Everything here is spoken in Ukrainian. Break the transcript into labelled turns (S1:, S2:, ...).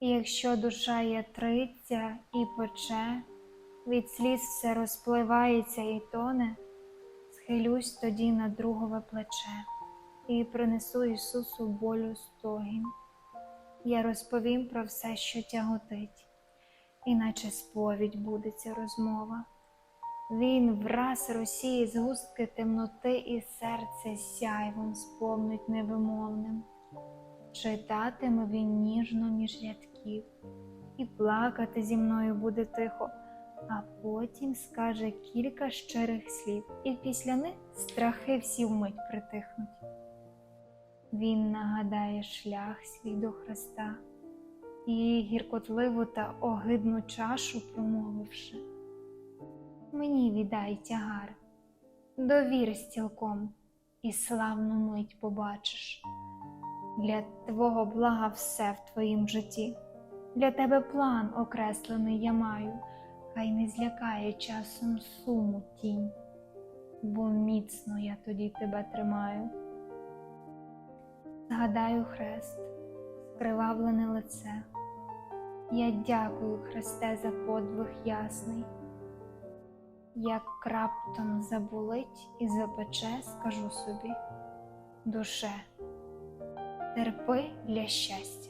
S1: І якщо душа є триться і пече, від сліз все розпливається і тоне, схилюсь тоді на другове плече і принесу Ісусу болю стогін. Я розповім про все, що тяготить, іначе сповідь буде ця розмова. Він враз росіє згустки темноти і серце сяйвом сповнить невимовним. Читатиме він ніжно між рядків, і плакати зі мною буде тихо, а потім скаже кілька щирих слів, і після них страхи всі вмить притихнуть. Він нагадає шлях свій до Христа і гіркотливу та огидну чашу промовивши. Мені віддай тягар, довір цілком, і славну мить побачиш. Для твого блага все в твоїм житті, для тебе план окреслений я маю, хай не злякає часом суму тінь, бо міцно я тоді тебе тримаю. Згадаю хрест, скривавлене лице. Я дякую, Христе, за подвиг ясний. Як раптом заболить і запече, скажу собі, душе, терпи для щастя.